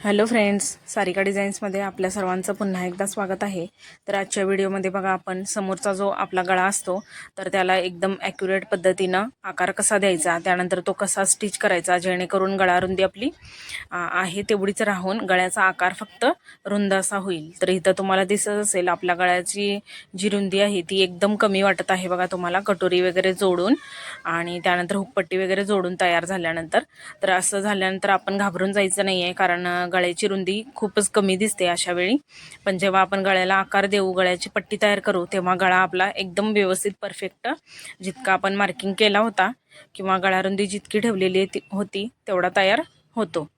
Hello friends Sarika डिझाईन्समध्ये आपल्या सर्वांचं पुन्हा एकदा स्वागत आहे. तर आजच्या व्हिडिओमध्ये बघा आपण समोरचा जो आपला गळा असतो तर त्याला एकदम ॲक्युरेट पद्धतीनं आकार कसा द्यायचा त्यानंतर तो कसा स्टिच करायचा जेणेकरून गळा रुंदी आपली आहे तेवढीच राहून गळ्याचा आकार फक्त रुंद असा होईल. तर इथं तुम्हाला दिसत असेल आपल्या गळ्याची जी रुंदी आहे ती एकदम कमी वाटत आहे बघा तुम्हाला कटोरी वगैरे जोडून आणि त्यानंतर हुकपट्टी वगैरे जोडून तयार झाल्यानंतर. तर असं झाल्यानंतर आपण घाबरून जायचं नाही आहे कारण गळ्याची रुंदी खूपच कमी दिसते अशा वेळी. पण जेव्हा आपण गळ्याला आकार देऊ गळ्याची पट्टी तयार करू तेव्हा गळा आपला एकदम व्यवस्थित परफेक्ट जितका आपण मार्किंग केला होता किंवा गळारुंदी जितकी ठेवलेली ती- होती तेवढा तयार होतो.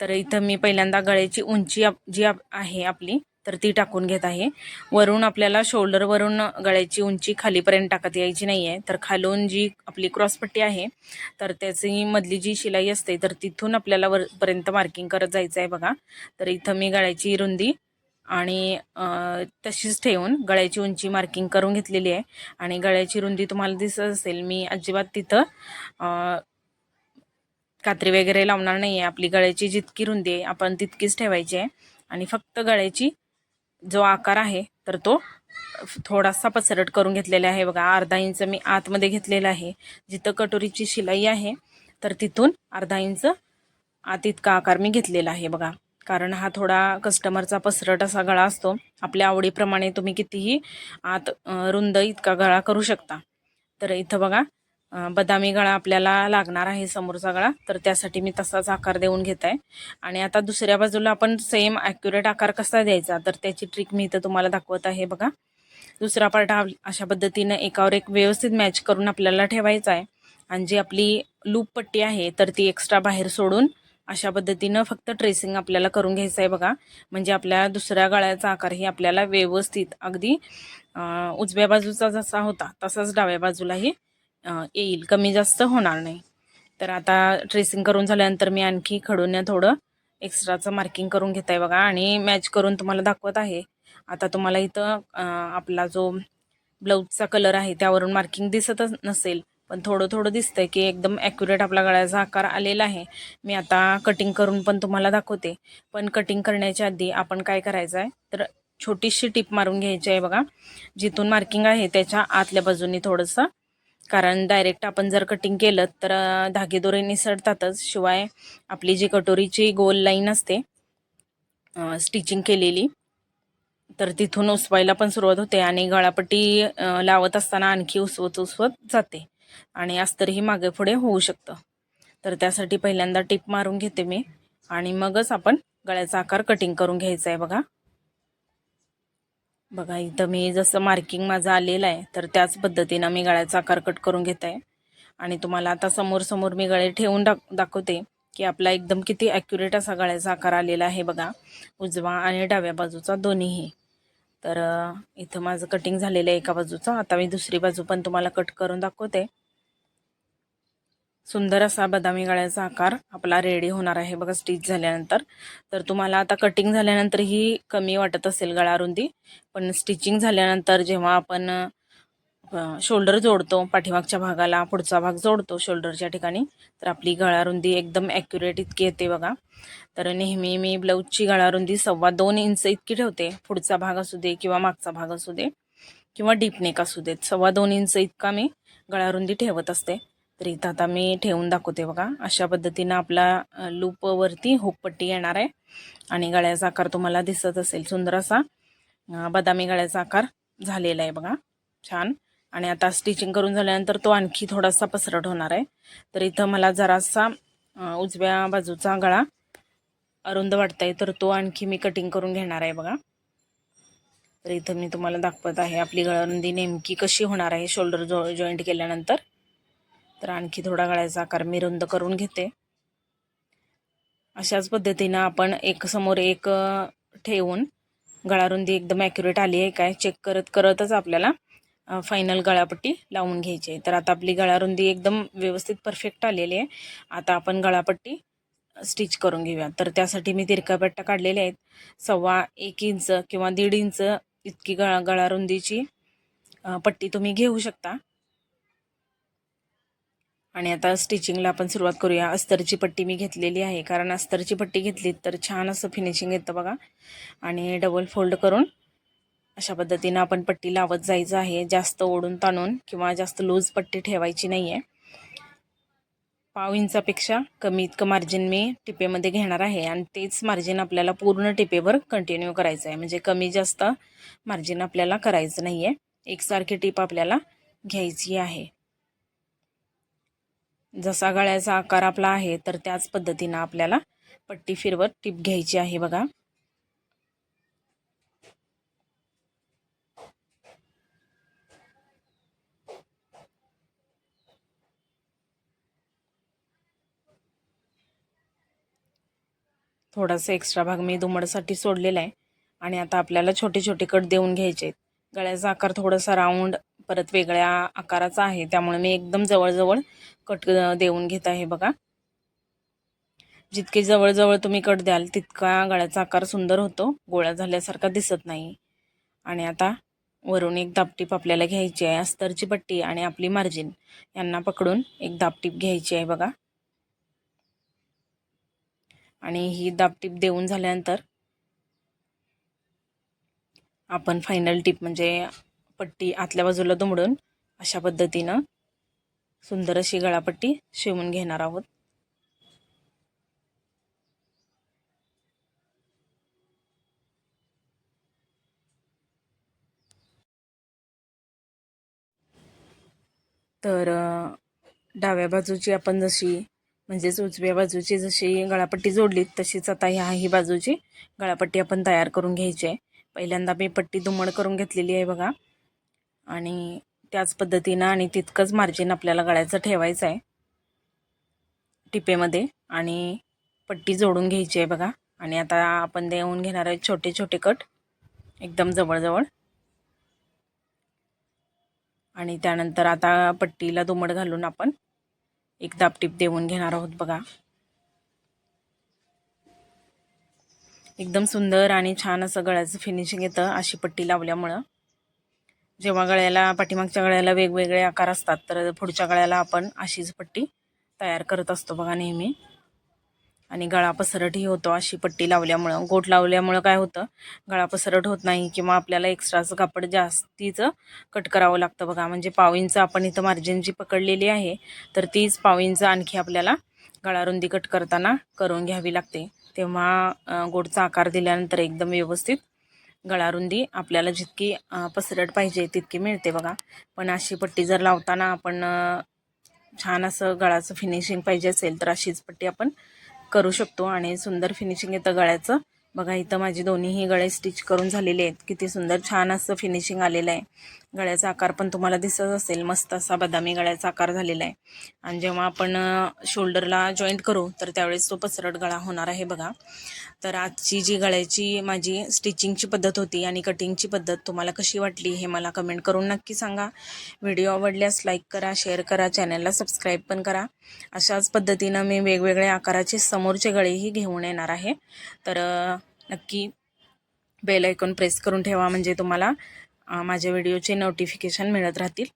तर इथं मी पहिल्यांदा गळ्याची उंची आप- जी आप- आहे आपली तर ती टाकून घेत आहे. वरून आपल्याला शोल्डरवरून गळ्याची उंची खालीपर्यंत टाकत यायची नाही आहे तर खालून जी आपली क्रॉसपट्टी आहे तर त्याची मधली जी शिलाई असते तर तिथून आपल्याला वरपर्यंत मार्किंग करत जायचं आहे बघा. तर इथं मी गळ्याची रुंदी आणि तशीच ठेवून गळ्याची उंची मार्किंग करून घेतलेली आहे. आणि गळ्याची रुंदी तुम्हाला दिसत असेल मी अजिबात तिथं कात्री वगैरे लावणार नाही आहे आपली गळ्याची जितकी रुंदी आहे आपण तितकीच ठेवायची आहे. आणि फक्त गळ्याची जो आकार आहे तर तो थोडासा पसरट करून घेतलेला आहे. बघा अर्धा इंच मी आतमध्ये घेतलेला आहे. जिथं कटोरीची शिलाई आहे तर तिथून अर्धा इंच आत इतका आकार मी घेतलेला आहे बघा. कारण हा थोडा कस्टमरचा पसरट असा गळा असतो. आपल्या आवडीप्रमाणे तुम्ही कितीही आत रुंद इतका गळा करू शकता. तर इथं बघा बदामी गळा आपल्याला लागणार आहे समोरचा गळा. तर त्यासाठी मी तसाच आकार देऊन घेत आहे आणि आता दुसऱ्या बाजूला आपण सेम ॲक्युरेट आकार कसा द्यायचा? तर त्याची ट्रिक मी इथं तुम्हाला दाखवत आहे बघा. दुसरा पार्ट अशा पद्धतीनं एकावर एक व्यवस्थित मॅच करून आपल्याला ठेवायचा आहे. आणि जी आपली लूप पट्टी आहे तर ती एक्स्ट्रा बाहेर सोडून अशा पद्धतीनं फक्त ट्रेसिंग आपल्याला करून घ्यायचं आहे बघा. म्हणजे आपल्या दुसऱ्या गळ्याचा आकारही आपल्याला व्यवस्थित अगदी उजव्या बाजूचा जसा होता तसाच डाव्या बाजूलाही येईल. कमी जास्त होणार नाही. तर आता ट्रेसिंग करून झाल्यानंतर मी आणखी खडून थोडं एक्स्ट्राचं मार्किंग करून घेत आहे बघा. आणि मॅच करून तुम्हाला दाखवत आहे. आता तुम्हाला इथं आपला जो ब्लाऊजचा कलर आहे त्यावरून मार्किंग दिसतच नसेल. पण थोडं थोडं दिसतंय की एकदम ॲक्युरेट आपला गळ्याचा आकार आलेला आहे. मी आता कटिंग करून पण तुम्हाला दाखवते. पण कटिंग करण्याच्या आधी आपण काय करायचं आहे तर छोटीशी टिप मारून घ्यायची आहे बघा. जिथून मार्किंग आहे त्याच्या आतल्या बाजूनी थोडंसं कारण डायरेक्ट आपण जर कटिंग केलं तर धागेदोरे निसडतातच शिवाय आपली जी कटोरीची गोल लाईन असते स्टिचिंग केलेली तर तिथून उसवायला पण सुरुवात होते आणि गळापट्टी लावत असताना आणखी उसवत उसवत जाते. आणि अस्तरही मागे पुढे होऊ शकतं. तर त्यासाठी पहिल्यांदा टिप मारून घेते मी. आणि मगच आपण गळ्याचा आकार कटिंग करून घ्यायचा आहे बघा. बघा इथं मी जसं मार्किंग माझं आलेलं आहे तर त्याच पद्धतीनं मी गळ्याचा आकार कट करून घेत. आहे आणि तुम्हाला आता समोर समोर मी गळे ठेवून दाख दाखवते की आपला एकदम किती ॲक्युरेट असा गळ्याचा आकार आलेला आहे बघा. उजवा आणि डाव्या बाजूचा दोन्हीही. तर इथं माझं कटिंग झालेलं आहे एका बाजूचं. आता मी दुसरी बाजू पण तुम्हाला कट करून दाखवते. सुंदर असा बदामी गळ्याचा आकार आपला रेडी होणार आहे. बघा स्टिच झाल्यानंतर. तर तुम्हाला आता कटिंग झाल्यानंतर ही कमी वाटत असेल गळारुंदी. पण स्टिचिंग झाल्यानंतर जेव्हा आपण शोल्डर जोडतो पाठीमागच्या भागाला पुढचा भाग जोडतो शोल्डरच्या ठिकाणी तर आपली गळारुंदी एकदम ॲक्युरेट इतकी येते बघा. तर नेहमी मी ब्लाऊजची गळारुंदी सव्वा दोन इंच इतकी ठेवते. पुढचा भाग असू दे किंवा मागचा भाग असू दे किंवा डीप नेक असू देत. सव्वा दोन इंच इतका मी गळारुंदी ठेवत असते. तर इथं आता मी ठेवून दाखवते बघा. अशा पद्धतीनं आपला लूपवरती हुकपट्टी येणार आहे. आणि गळ्याचा आकार तुम्हाला दिसत असेल सुंदर असा. बदामी गळ्याचा आकार झालेला आहे बघा. छान. आणि आता स्टिचिंग करून झाल्यानंतर तो आणखी थोडासा पसरट होणार आहे. तर इथं मला जरासा उजव्या बाजूचा गळा अरुंद वाटतंय तर तो आणखी मी कटिंग करून घेणार आहे बघा. तर इथं मी तुम्हाला दाखवत आहे आपली गळारुंदी नेमकी कशी होणार आहे शोल्डर जो जॉईंट केल्यानंतर. तर आणखी थोडा गळ्याचा आकार मी रुंद करून घेते. अशाच पद्धतीनं आपण एक समोर एक ठेवून गळारुंदी एकदम ॲक्युरेट आली आहे काय? चेक करत करतच आपल्याला फायनल गळापट्टी लावून घ्यायची आहे. तर आता आपली गळारुंदी एकदम व्यवस्थित परफेक्ट आलेली आहे. आता आपण गळापट्टी स्टिच करून घेऊया. तर त्यासाठी मी तिरका पट्टा काढलेल्या आहेत. सव्वा एक इंच किंवा दीड इंच इतकी गळा गळारुंदीची पट्टी तुम्ही घेऊ शकता. आणि आता स्टिचिंगला आपण सुरुवात करूया. अस्तरची पट्टी मी घेतलेली आहे. कारण अस्तरची पट्टी घेतली तर छान असं फिनिशिंग येतं बघा. आणि डबल फोल्ड करून अशा पद्धतीनं आपण पट्टी लावत जायचं आहे. जास्त ओढून ताणून किंवा जास्त लूज पट्टी ठेवायची नाही आहे पाव इंचापेक्षा कमी इतकं मार्जिन मी टिपेमध्ये घेणार आहे. आणि तेच मार्जिन आपल्याला पूर्ण टिपेवर कंटिन्यू करायचं आहे. म्हणजे कमी जास्त मार्जिन आपल्याला करायचं नाही आहे एकसारखी टीप आपल्याला घ्यायची आहे. जसा गळ्याचा आकार आपला आहे तर त्याच पद्धतीनं आपल्याला पट्टी फिरवत टिप घ्यायची आहे बघा. थोडासा एक्स्ट्रा भाग मी दुमडसाठी सोडलेला आहे आणि आता आपल्याला छोटे छोटे कट देऊन घ्यायचे आहेत. गळ्याचा आकार थोडासा राऊंड परत वेगळ्या आकाराचा आहे. त्यामुळे मी एकदम जवळजवळ कट देऊन घेत आहे बघा. जितके जवळजवळ तुम्ही कट द्याल तितका गळ्याचा आकार सुंदर होतो. गोळा झाल्यासारखा दिसत नाही. आणि आता वरून एक दापटीप आपल्याला घ्यायची आहे अस्तरची पट्टी आणि आपली मार्जिन. यांना पकडून एक दापटीप घ्यायची आहे बघा. आणि ही दापटीप देऊन झाल्यानंतर आपण फायनल टिप म्हणजे पट्टी आतल्या बाजूला दुमडून अशा पद्धतीनं सुंदर अशी गळापट्टी शिवून घेणार आहोत. तर डाव्या बाजूची आपण जशी म्हणजेच उजव्या बाजूची जशी गळापट्टी जोडली तशीच आता ह्या ही बाजूची गळापट्टी आपण तयार करून घ्यायची आहे. पहिल्यांदा मी पट्टी दुमड करून घेतलेली आहे बघा. आणि त्याच पद्धतीनं आणि तितकंच मार्जिन आपल्याला गळ्याचं ठेवायचं आहे. टिपेमध्ये आणि पट्टी जोडून घ्यायची आहे बघा. आणि आता आपण देऊन घेणार आहे छोटे छोटे कट. एकदम जवळजवळ. आणि त्यानंतर आता पट्टीला दुमड घालून आपण एक दापटीप देऊन घेणार आहोत बघा. एकदम सुंदर आणि छान असं गळ्याचं फिनिशिंग येतं अशी पट्टी लावल्यामुळं. जेव्हा गळ्याला पाठीमागच्या गळ्याला वेगवेगळे आकार असतात तर पुढच्या गळ्याला आपण अशीच पट्टी तयार करत असतो बघा नेहमी. आणि गळा पसरटही होतो अशी पट्टी लावल्यामुळं. गोट लावल्यामुळं काय होतं? गळा पसरट होत नाही किंवा आपल्याला एक्स्ट्राचं कापड जास्तीचं कट करावं लागतं बघा. म्हणजे पावींचं आपण इथं मार्जिन जी पकडलेली आहे तर तीच पावींचं आणखी आपल्याला गळा रुंदी कट करताना करून घ्यावी लागते. तेव्हा गोडचा आकार दिल्यानंतर एकदम व्यवस्थित गळारुंदी आपल्याला जितकी पसरट पाहिजे तितकी मिळते बघा. पण अशी पट्टी जर लावताना आपण छान असं गळाचं फिनिशिंग पाहिजे असेल तर अशीच पट्टी आपण करू शकतो. आणि सुंदर फिनिशिंग येतं गळ्याचं. बघा इथं माझी दोन्हीही गळे स्टिच करून झालेले आहेत. किती सुंदर छान असं फिनिशिंग आलेलं आहे. गळ्याचा आकार पण तुम्हाला दिसत असेल. मस्त असा बदामी गळ्याचा आकार झालेला आहे. आणि जेव्हा आपण शोल्डरला जॉईंट करू तर त्यावेळेस तो पसरट गळा होणार आहे बघा. तर आजची जी गळ्याची माझी स्टिचिंगची पद्धत होती आणि कटिंगची पद्धत तुम्हाला कशी वाटली हे मला कमेंट करून नक्की सांगा. व्हिडिओ आवडल्यास लाईक करा शेअर करा चॅनलला सबस्क्राईब पण करा. अशाच पद्धतीनं मी वेगवेगळ्या आकाराचे समोरचे गळेही घेऊन येणार आहे. तर नक्की बेल ऐकून प्रेस करून ठेवा म्हणजे तुम्हाला माझ्या व्हिडिओचे नोटिफिकेशन मिळत राहतील.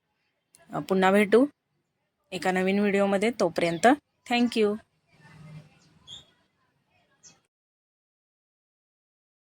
पुन्हा भेटू एका नवीन व्हिडिओमध्ये तोपर्यंत. थँक्यू